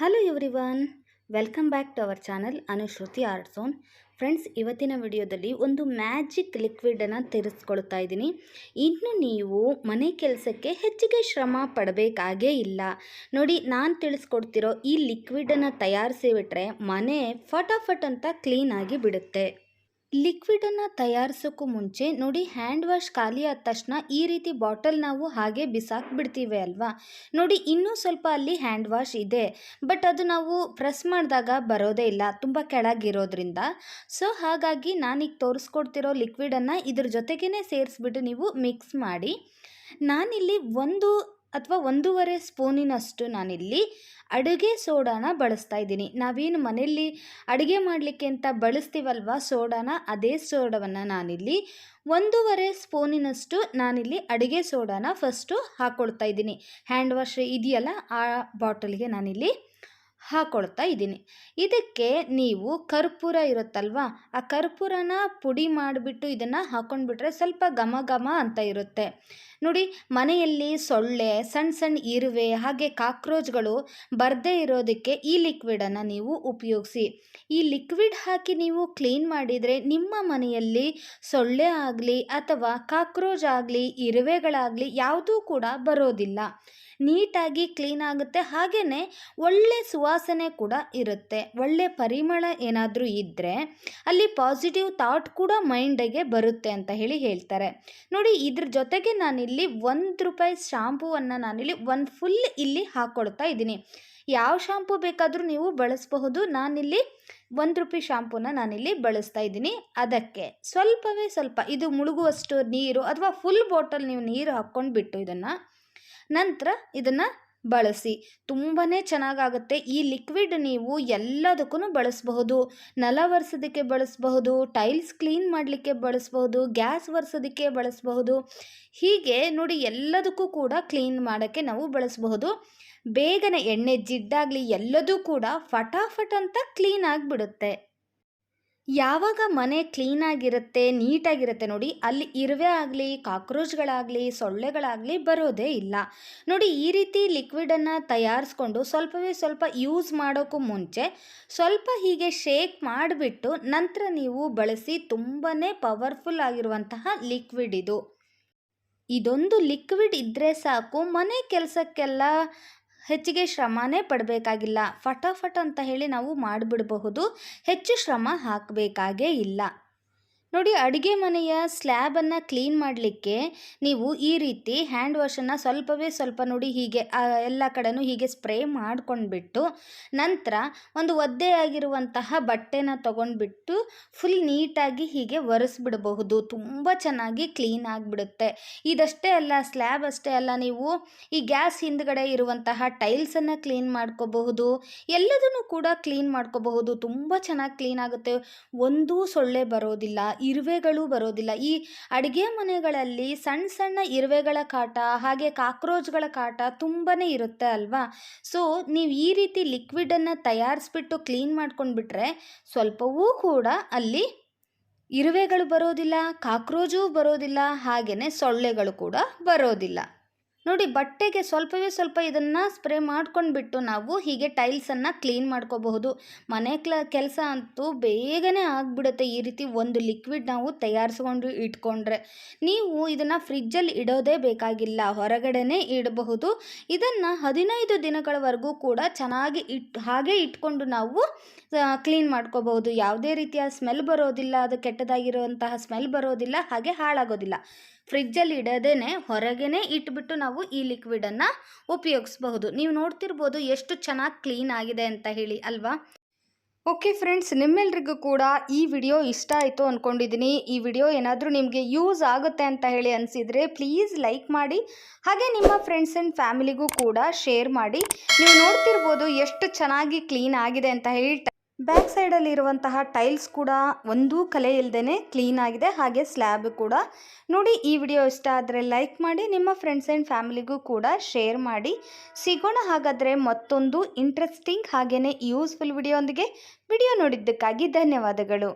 Hello everyone welcome back to our channel Anushruti art zone friends ಇವತ್ತಿನ ವಿಡಿಯೋದಲ್ಲಿ ಒಂದು magic ಲಿಕ್ವಿಡನ್ನು ತಿಳಿಸ್ಕೊಳ್ತಾ ಇದ್ದೀನಿ. ಇನ್ನು ನೀವು ಮನೆ ಕೆಲಸಕ್ಕೆ ಹೆಚ್ಚಿಗೆ ಶ್ರಮ ಪಡಬೇಕಾಗೇ ಇಲ್ಲ. ನೋಡಿ, ನಾನು ತಿಳಿಸ್ಕೊಡ್ತಿರೋ ಈ ಲಿಕ್ವಿಡನ್ನು ತಯಾರಿಸಿ ಬಿಟ್ರೆ ಮನೆ ಫಟಾಫಟ್ ಅಂತ ಕ್ಲೀನಾಗಿ ಬಿಡುತ್ತೆ. ಲಿಕ್ವಿಡನ್ನು ತಯಾರಿಸೋಕ್ಕೂ ಮುಂಚೆ ನೋಡಿ ಹ್ಯಾಂಡ್ ವಾಶ್ ಖಾಲಿ ಆದ ತಕ್ಷಣ ಈ ರೀತಿ ಬಾಟಲ್ ನಾವು ಹಾಗೆ ಬಿಸಾಕ್ಬಿಡ್ತೀವಿ ಅಲ್ವಾ? ನೋಡಿ ಇನ್ನೂ ಸ್ವಲ್ಪ ಅಲ್ಲಿ ಹ್ಯಾಂಡ್ ವಾಶ್ ಇದೆ. ಬಟ್ ಅದು ನಾವು ಪ್ರೆಸ್ ಮಾಡಿದಾಗ ಬರೋದೇ ಇಲ್ಲ, ತುಂಬ ಕೆಳಗಿರೋದ್ರಿಂದ. ಸೊ, ಹಾಗಾಗಿ ನಾನೀಗ ತೋರಿಸ್ಕೊಡ್ತಿರೋ ಲಿಕ್ವಿಡನ್ನು ಇದ್ರ ಜೊತೆಗೇ ಸೇರಿಸ್ಬಿಟ್ಟು ನೀವು ಮಿಕ್ಸ್ ಮಾಡಿ, ನಾನಿಲ್ಲಿ ಒಂದು ಅಥವಾ ಒಂದೂವರೆ ಸ್ಪೂನಿನಷ್ಟು ನಾನಿಲ್ಲಿ ಅಡುಗೆ ಸೋಡಾನ ಬಳಸ್ತಾ ಇದ್ದೀನಿ. ನಾವೇನು ಮನೆಯಲ್ಲಿ ಅಡುಗೆ ಮಾಡಲಿಕ್ಕೆ ಅಂತ ಬಳಸ್ತೀವಲ್ವ ಸೋಡಾನ? ಅದೇ ಸೋಡವನ್ನು ನಾನಿಲ್ಲಿ ಒಂದೂವರೆ ಸ್ಪೂನಿನಷ್ಟು ನಾನಿಲ್ಲಿ ಅಡುಗೆ ಸೋಡಾನ ಫಸ್ಟು ಹಾಕ್ಕೊಳ್ತಾ ಇದ್ದೀನಿ. ಹ್ಯಾಂಡ್ ವಾಶ್ ಇದೆಯಲ್ಲ ಆ ಬಾಟಲ್ಗೆ ನಾನಿಲ್ಲಿ ಹಾಕ್ಕೊಳ್ತಾ ಇದ್ದೀನಿ. ಇದಕ್ಕೆ ನೀವು ಕರ್ಪೂರ ಇರುತ್ತಲ್ವಾ? ಆ ಕರ್ಪೂರನ ಪುಡಿ ಮಾಡಿಬಿಟ್ಟು ಇದನ್ನು ಹಾಕ್ಕೊಂಡ್ಬಿಟ್ರೆ ಸ್ವಲ್ಪ ಘಮ ಘಮ ಅಂತ ಇರುತ್ತೆ. ನೋಡಿ, ಮನೆಯಲ್ಲಿ ಸೊಳ್ಳೆ ಸಣ್ಣ ಸಣ್ಣ ಇರುವೆ ಹಾಗೆ ಕಾಕ್ರೋಚ್ಗಳು ಬರದೇ ಇರೋದಕ್ಕೆ ಈ ಲಿಕ್ವಿಡನ್ನು ನೀವು ಉಪಯೋಗಿಸಿ. ಈ ಲಿಕ್ವಿಡ್ ಹಾಕಿ ನೀವು ಕ್ಲೀನ್ ಮಾಡಿದರೆ ನಿಮ್ಮ ಮನೆಯಲ್ಲಿ ಸೊಳ್ಳೆ ಆಗಲಿ ಅಥವಾ ಕಾಕ್ರೋಚ್ ಆಗಲಿ, ಇರುವೆಗಳಾಗಲಿ ಯಾವುದೂ ಕೂಡ ಬರೋದಿಲ್ಲ. ನೀಟಾಗಿ ಕ್ಲೀನ್ ಆಗುತ್ತೆ ಹಾಗೆಯೇ ಒಳ್ಳೆ ಸುವಾಸನೆ ಕೂಡ ಇರುತ್ತೆ. ಒಳ್ಳೆ ಪರಿಮಳ ಏನಾದರೂ ಇದ್ದರೆ ಅಲ್ಲಿ ಪಾಸಿಟಿವ್ ಥಾಟ್ ಕೂಡ ಮೈಂಡಿಗೆ ಬರುತ್ತೆ ಅಂತ ಹೇಳಿ ಹೇಳ್ತಾರೆ. ನೋಡಿ, ಇದ್ರ ಜೊತೆಗೆ ನಾನಿಲ್ಲಿ ಒಂದು ರೂಪಾಯಿ ಶಾಂಪೂವನ್ನು ನಾನಿಲ್ಲಿ ಒಂದು ಫುಲ್ ಇಲ್ಲಿ ಹಾಕ್ಕೊಳ್ತಾ ಇದ್ದೀನಿ. ಯಾವ ಶಾಂಪು ಬೇಕಾದರೂ ನೀವು ಬಳಸಬಹುದು. ನಾನಿಲ್ಲಿ ಒಂದು ರೂಪಾಯಿ ಶಾಂಪೂನ ನಾನಿಲ್ಲಿ ಬಳಸ್ತಾ ಇದ್ದೀನಿ. ಅದಕ್ಕೆ ಸ್ವಲ್ಪವೇ ಸ್ವಲ್ಪ, ಇದು ಮುಳುಗುವಷ್ಟು ನೀರು ಅಥವಾ ಫುಲ್ ಬಾಟಲ್ ನೀವು ನೀರು ಹಾಕ್ಕೊಂಡ್ಬಿಟ್ಟು ಇದನ್ನು ನಂತರ ಇದನ್ನು ಬಳಸಿ. ತುಂಬಾ ಚೆನ್ನಾಗಾಗುತ್ತೆ. ಈ ಲಿಕ್ವಿಡ್ ನೀವು ಎಲ್ಲದಕ್ಕೂ ಬಳಸಬಹುದು. ನೆಲ ಒರೆಸೋದಕ್ಕೆ ಬಳಸಬಹುದು ಟೈಲ್ಸ್ ಕ್ಲೀನ್ ಮಾಡಲಿಕ್ಕೆ ಬಳಸಬಹುದು ಗ್ಯಾಸ್ ಒರೆಸೋದಕ್ಕೆ ಬಳಸಬಹುದು. ಹೀಗೆ ನೋಡಿ ಎಲ್ಲದಕ್ಕೂ ಕೂಡ ಕ್ಲೀನ್ ಮಾಡೋಕ್ಕೆ ನಾವು ಬಳಸಬಹುದು. ಬೇಗನೆ ಎಣ್ಣೆ ಜಿಡ್ಡಾಗಲಿ ಎಲ್ಲದೂ ಕೂಡ ಫಟಾಫಟ್ ಅಂತ ಕ್ಲೀನ್ ಆಗಿಬಿಡುತ್ತೆ. ಯಾವಾಗ ಮನೆ ಕ್ಲೀನಾಗಿರುತ್ತೆ ನೀಟಾಗಿರುತ್ತೆ ನೋಡಿ ಅಲ್ಲಿ ಇರುವೆ ಆಗಲಿ, ಕಾಕ್ರೋಚ್ಗಳಾಗಲಿ, ಸೊಳ್ಳೆಗಳಾಗಲಿ ಬರೋದೇ ಇಲ್ಲ. ನೋಡಿ ಈ ರೀತಿ ಲಿಕ್ವಿಡನ್ನು ತಯಾರಿಸ್ಕೊಂಡು ಸ್ವಲ್ಪವೇ ಸ್ವಲ್ಪ ಯೂಸ್ ಮಾಡೋಕ್ಕೂ ಮುಂಚೆ ಸ್ವಲ್ಪ ಹೀಗೆ ಶೇಕ್ ಮಾಡಿಬಿಟ್ಟು ನಂತರ ನೀವು ಬಳಸಿ ತುಂಬಾ ಪವರ್ಫುಲ್ ಆಗಿರುವಂತಹ ಲಿಕ್ವಿಡ್ ಇದು. ಇದೊಂದು ಲಿಕ್ವಿಡ್ ಇದ್ದರೆ ಸಾಕು, ಮನೆ ಕೆಲಸಕ್ಕೆಲ್ಲ ಹೆಚ್ಚಿಗೆ ಶ್ರಮನೇ ಪಡಬೇಕಾಗಿಲ್ಲ. ಫಟಾಫಟ್ ಅಂತ ಹೇಳಿ ನಾವು ಮಾಡಿಬಿಡಬಹುದು. ಹೆಚ್ಚು ಶ್ರಮ ಹಾಕಬೇಕಾಗೇ ಇಲ್ಲ. ನೋಡಿ, ಅಡುಗೆ ಮನೆಯ ಸ್ಲ್ಯಾಬನ್ನು ಕ್ಲೀನ್ ಮಾಡಲಿಕ್ಕೆ ನೀವು ಈ ರೀತಿ ಹ್ಯಾಂಡ್ ವಾಶನ್ನು ಸ್ವಲ್ಪವೇ ಸ್ವಲ್ಪ ನೋಡಿ ಹೀಗೆ ಎಲ್ಲ ಕಡೆನೂ ಹೀಗೆ ಸ್ಪ್ರೇ ಮಾಡ್ಕೊಂಡ್ಬಿಟ್ಟು ನಂತರ ಒಂದು ಒದ್ದೆಯಾಗಿರುವಂತಹ ಬಟ್ಟೆನ ತೊಗೊಂಡ್ಬಿಟ್ಟು ಫುಲ್ ನೀಟಾಗಿ ಹೀಗೆ ಒರೆಸ್ಬಿಡಬಹುದು. ತುಂಬ ಚೆನ್ನಾಗಿ ಕ್ಲೀನ್ ಆಗಿಬಿಡುತ್ತೆ. ಇದಷ್ಟೇ ಅಲ್ಲ, ಸ್ಲ್ಯಾಬ್ ಅಷ್ಟೇ ಅಲ್ಲ, ನೀವು ಈ ಗ್ಯಾಸ್ ಹಿಂದ್ಗಡೆ ಇರುವಂತಹ ಟೈಲ್ಸನ್ನು ಕ್ಲೀನ್ ಮಾಡ್ಕೋಬಹುದು. ಎಲ್ಲದನ್ನು ಕೂಡ ಕ್ಲೀನ್ ಮಾಡ್ಕೋಬಹುದು. ತುಂಬ ಚೆನ್ನಾಗಿ ಕ್ಲೀನ್ ಆಗುತ್ತೆ. ಒಂದೂ ಸೊಳ್ಳೆ ಬರೋದಿಲ್ಲ. ಇರುವೆಗಳು ಬರೋದಿಲ್ಲ. ಈ ಅಡುಗೆ ಮನೆಗಳಲ್ಲಿ ಸಣ್ಣ ಸಣ್ಣ ಇರುವೆಗಳ ಕಾಟ, ಹಾಗೆ ಕಾಕ್ರೋಚ್ಗಳ ಕಾಟ ತುಂಬಾ ಇರುತ್ತೆ ಅಲ್ವಾ? ಸೊ, ನೀವು ಈ ರೀತಿ ಲಿಕ್ವಿಡನ್ನು ತಯಾರಿಸ್ಬಿಟ್ಟು ಕ್ಲೀನ್ ಮಾಡ್ಕೊಂಡ್ಬಿಟ್ರೆ ಸ್ವಲ್ಪವೂ ಕೂಡ ಅಲ್ಲಿ ಇರುವೆಗಳು ಬರೋದಿಲ್ಲ, ಕಾಕ್ರೋಚು ಬರೋದಿಲ್ಲ ಹಾಗೆಯೇ ಸೊಳ್ಳೆಗಳು ಕೂಡ ಬರೋದಿಲ್ಲ. ನೋಡಿ ಬಟ್ಟೆಗೆ ಸ್ವಲ್ಪವೇ ಸ್ವಲ್ಪ ಇದನ್ನು ಸ್ಪ್ರೇ ಮಾಡ್ಕೊಂಡ್ಬಿಟ್ಟು ನಾವು ಹೀಗೆ ಟೈಲ್ಸನ್ನು ಕ್ಲೀನ್ ಮಾಡ್ಕೋಬಹುದು. ಮನೆ ಕ್ಲ, ಕೆಲಸ ಅಂತೂ ಬೇಗನೆ ಆಗಿಬಿಡುತ್ತೆ ಈ ರೀತಿ ಒಂದು ಲಿಕ್ವಿಡ್ ನಾವು ತಯಾರಿಸ್ಕೊಂಡು ಇಟ್ಕೊಂಡ್ರೆ. ನೀವು ಇದನ್ನು ಫ್ರಿಜ್ಜಲ್ಲಿ ಇಡೋದೇ ಬೇಕಾಗಿಲ್ಲ, ಹೊರಗಡೆನೇ ಇಡಬಹುದು. ಇದನ್ನು ಹದಿನೈದು ದಿನಗಳವರೆಗೂ ಕೂಡ ಚೆನ್ನಾಗಿ ಇಟ್, ಹಾಗೆ ಇಟ್ಕೊಂಡು ನಾವು ಕ್ಲೀನ್ ಮಾಡ್ಕೋಬಹುದು. ಯಾವುದೇ ರೀತಿಯ ಸ್ಮೆಲ್ ಬರೋದಿಲ್ಲ, ಅದು ಕೆಟ್ಟದಾಗಿರುವಂತಹ ಸ್ಮೆಲ್ ಬರೋದಿಲ್ಲ, ಹಾಗೆ ಹಾಳಾಗೋದಿಲ್ಲ. ಫ್ರಿಜ್ಜಲ್ಲಿ ಇಡೋದೇ ಹೊರಗೇ ಇಟ್ಬಿಟ್ಟು ನಾವು ಈ ಲಿಕ್ವಿಡನ್ನು ಉಪಯೋಗಿಸ್ಬಹುದು. ನೀವು ನೋಡ್ತಿರ್ಬೋದು ಎಷ್ಟು ಚೆನ್ನಾಗಿ ಕ್ಲೀನ್ ಆಗಿದೆ ಅಂತ ಹೇಳಿ, ಅಲ್ವಾ? ಓಕೆ ಫ್ರೆಂಡ್ಸ್ ನಿಮ್ಮೆಲ್ರಿಗೂ ಕೂಡ ಈ ವಿಡಿಯೋ ಇಷ್ಟ ಆಯಿತು ಅಂದ್ಕೊಂಡಿದ್ದೀನಿ ಈ ವಿಡಿಯೋ ಏನಾದರೂ ನಿಮಗೆ ಯೂಸ್ ಆಗುತ್ತೆ ಅಂತ ಹೇಳಿ ಅನಿಸಿದರೆ ಪ್ಲೀಸ್ ಲೈಕ್ ಮಾಡಿ, ಹಾಗೆ ನಿಮ್ಮ ಫ್ರೆಂಡ್ಸ್ ಆ್ಯಂಡ್ ಫ್ಯಾಮಿಲಿಗೂ ಕೂಡ ಶೇರ್ ಮಾಡಿ. ನೀವು ನೋಡ್ತಿರ್ಬೋದು ಎಷ್ಟು ಚೆನ್ನಾಗಿ ಕ್ಲೀನ್ ಆಗಿದೆ ಅಂತ ಹೇಳಿ ಬ್ಯಾಕ್ ಸೈಡಲ್ಲಿ ಇರುವಂತಹ ಟೈಲ್ಸ್ ಕೂಡ ಒಂದೂ ಕಲೆ ಇಲ್ಲದೇ ಕ್ಲೀನ್ ಆಗಿದೆ, ಹಾಗೆ ಸ್ಲ್ಯಾಬ್ ಕೂಡ. ನೋಡಿ, ಈ ವಿಡಿಯೋ ಇಷ್ಟ ಆದರೆ ಲೈಕ್ ಮಾಡಿ, ನಿಮ್ಮ ಫ್ರೆಂಡ್ಸ್ ಆ್ಯಂಡ್ ಫ್ಯಾಮಿಲಿಗೂ ಕೂಡ ಶೇರ್ ಮಾಡಿ. ಸಿಗೋಣ ಹಾಗಾದರೆ ಮತ್ತೊಂದು ಇಂಟ್ರೆಸ್ಟಿಂಗ್ ಹಾಗೆಯೇ ಯೂಸ್ಫುಲ್ ವಿಡಿಯೋ ವಿಡಿಯೋ ನೋಡಿದ್ದಕ್ಕಾಗಿ ಧನ್ಯವಾದಗಳು.